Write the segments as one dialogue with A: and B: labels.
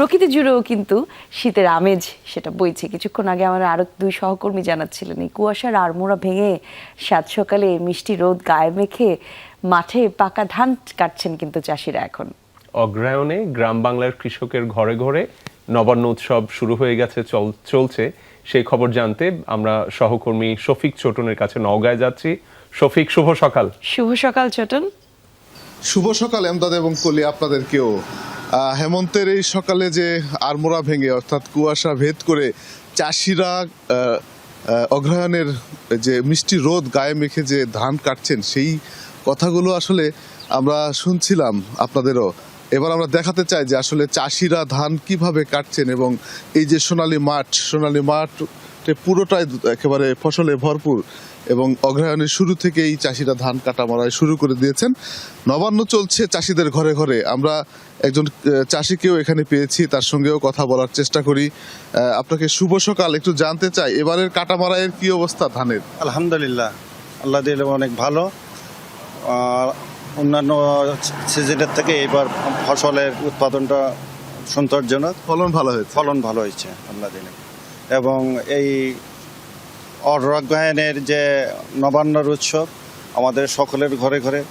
A: প্রকৃতি জুড়েও কিন্তু শীতের আমেজ সেটা বইছে। কিছুক্ষণ আগে আমার আরও দুই সহকর্মী জানাচ্ছিলেন এই কুয়াশার আড়মোড়া ভেঙে সাত সকালে মিষ্টি রোদ গায়ে মেখে মাঠে পাকা ধান কাটছেন কিন্তু চাষিরা এখন।
B: অগ্রায়ণে গ্রাম বাংলার কৃষকের ঘরে ঘরে নবান্ন উৎসব শুরু হয়ে গেছে চল- চলছে। সেই খবর জানতে আমরা সহকর্মী শফিক চটনের কাছে নওগাঁয় যাচ্ছি। শফিক শুভ সকাল।
A: শুভ সকাল চটন
C: শুভ সকাল এমদাদ এবং কলি আপনাদেরকেও। হেমন্তের এই সকালে যে আড়মোড়া ভেঙে, অর্থাৎ কুয়াশা ভেদ করে চাষিরা অগ্রহায়ণের যে মিষ্টি রোদ গায়ে মেখে যে ধান কাটছেন, সেই কথাগুলো আসলে আমরা শুনছিলাম আপনাদেরও। এবার আমরা দেখাতে চাই যে আসলে চাষিরা ধান কীভাবে কাটছেন এবং এই যে সোনালী মাঠ সোনালী মাঠ পুরোটাই একেবারে ফসলে ভরপুর এবং অগ্রহায়ণের শুরু থেকেই চাষিরা ধান কাটা মারাই শুরু করে দিয়েছেন। নবান্ন চলছে চাষিদের ঘরে ঘরে। আমরা একজন চাষিকেও এখানে পেয়েছি তার সঙ্গেও কথা বলার চেষ্টা করি। আপনাকে শুভ সকাল। একটু জানতে চাই এবারের কাটা মারাইয়ের কি অবস্থা ধানের?
D: আলহামদুলিল্লাহ আল্লাহ দিলে অনেক ভালো। আর অন্যান্য সিজনের থেকে এবার ফসলের উৎপাদনটা সন্তোষজনক।
C: ফলন ভালো হয়েছে?
D: ফলন ভালো হয়েছে আল্লাহ দিলে। এবং এই অরগ্রহায়ণের যে নবান্নর উৎসব আমাদের সকলের ঘরে ঘরে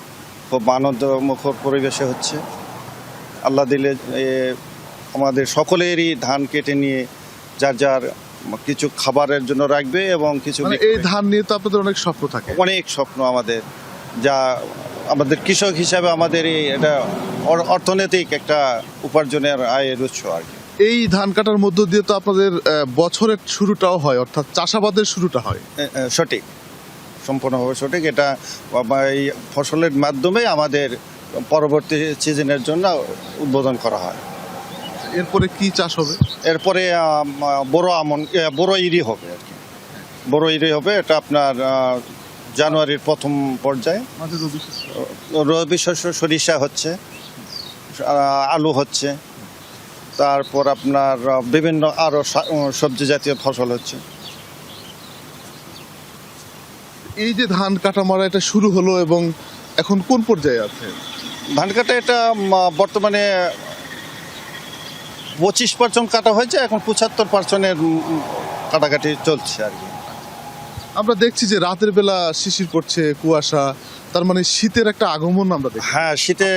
D: খুব আনন্দমুখর পরিবেশে হচ্ছে। আল্লাহ দিলে এ, আমাদের সকলেরই ধান কেটে নিয়ে যার যার কিছু খাবারের জন্য রাখবে এবং কিছু
C: মানে এই ধান নিয়ে তো আপনাদের অনেক স্বপ্ন থাকে।
D: অনেক স্বপ্ন আমাদের। যা আমাদের কৃষক হিসাবে আমাদের এই এটা অর্থনৈতিক একটা উপার্জনের আয়ের উৎস আর কি।
C: এই ধান কাটার মধ্য দিয়ে তো আপনাদের বছরের শুরুটাও হয় অর্থাৎ চাষাবাদের শুরুটা হয়।
D: সঠিক। সম্পূর্ণভাবে সঠিক। এটা এই ফসলের মাধ্যমে আমাদের পরবর্তী সিজনের জন্য উদ্বোধন করা হয়।
C: এরপরে কি চাষ হবে?
D: এরপরে বড় আমন বড় ইরি হবে আর কি। বড় ইরি হবে এটা আপনার জানুয়ারির প্রথম পর্যায়ে। রবি শস্য। সরিষা হচ্ছে আলু হচ্ছে। তারপর আপনার বিভিন্ন আরও সবজি জাতীয় ফসল হচ্ছে।
C: এই যে ধান কাটা মারা এটা শুরু হলো এবং এখন কোন পর্যায়ে আছে?
D: ধান কাটা এটা বর্তমানে পঁচিশ পার্সেন্ট কাটা হয়েছে এখন পঁচাত্তর পার্সেন্টের কাটাকাটি চলছে আর কি।
C: আমরা দেখছি যে রাতের বেলা শিশির পড়ছে কুয়াশা তার মানে শীতের একটা আগমন আমরা দেখি
D: হ্যাঁ শীতে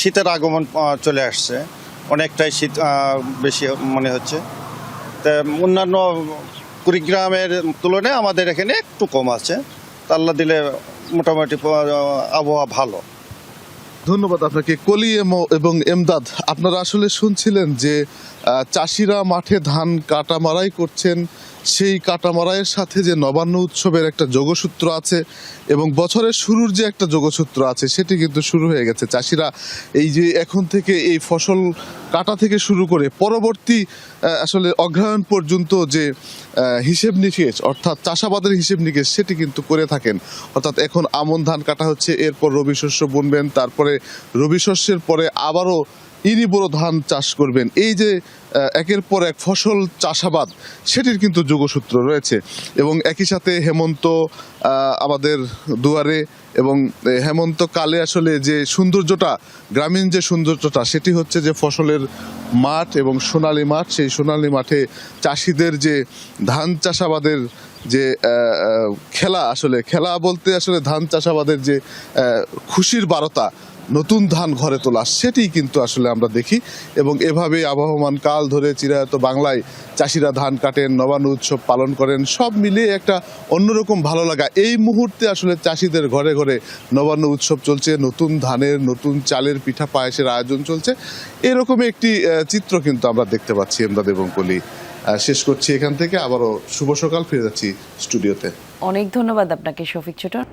D: শীতের আগমন চলে আসছে। অনেকটাই শীত বেশি মনে হচ্ছে। তা অন্যান্য কুড়িগ্রামের তুলনায় আমাদের এখানে একটু কম আছে। তাল্লা দিলে মোটামুটি আবহাওয়া ভালো।
C: ধন্যবাদ আপনাকে। কলি এবং এমদাদ, আপনারা আসলে শুনছিলেন যে চাষিরা মাঠে ধান কাটা মারাই করছেন। সেই কাটা মারাইয়ের সাথে যে নবান্ন উৎসবের একটা যোগসূত্র আছে এবং বছরের শুরুর যে একটা যোগসূত্র আছে, সেটি কিন্তু শুরু হয়ে গেছে। চাষিরা এই যে এখন থেকে এই ফসল কাটা থেকে শুরু করে পরবর্তী আসলে অগ্রহায়ণ পর্যন্ত যে হিসেব নিকেশ, অর্থাৎ চাষাবাদের হিসেব নিকেশ, সেটি কিন্তু করে থাকেন। অর্থাৎ এখন আমন ধান কাটা হচ্ছে, এরপর রবি শস্য বুনবেন, তারপরে রবি শস্যের পরে আবারও ইরি বড় ধান চাষ করবেন। এই যে একের পর এক ফসল চাষাবাদ, সেটির কিন্তু যোগসূত্র রয়েছে। এবং একই সাথে হেমন্ত আমাদের দুয়ারে এবং হেমন্তকালে আসলে যে সৌন্দর্যটা, গ্রামীণ যে সৌন্দর্যটা, সেটি হচ্ছে যে ফসলের মাঠ এবং সোনালী মাঠ। সেই সোনালী মাঠে চাষিদের যে ধান চাষাবাদের যে খেলা আসলে, খেলা বলতে আসলে ধান চাষাবাদের যে খুশির বারতা নতুন ধান ঘরে তোলা সেটি কিন্তু আসলে আমরা দেখি। এবং এভাবে আবহমান কাল ধরে চিরায়ত বাংলায় চাষিরা ধান কাটেন, নবান্ন উৎসব পালন করেন, সব মিলিয়ে একটা অন্যরকম ভালো লাগা। এই মুহূর্তে আসলে চাষিদের ঘরে ঘরে নবান্ন উৎসব চলছে, নতুন ধানের, নতুন চালের পিঠা পায়েসের আয়োজন চলছে। এরকমই একটি চিত্র কিন্তু আমরা দেখতে পাচ্ছি এমদাদ এবং কলি। শেষ করছি এখান থেকে, আবারও শুভ সকাল, ফিরে যাচ্ছি স্টুডিওতে।
A: অনেক ধন্যবাদ আপনাকে, শফিক ছোটন।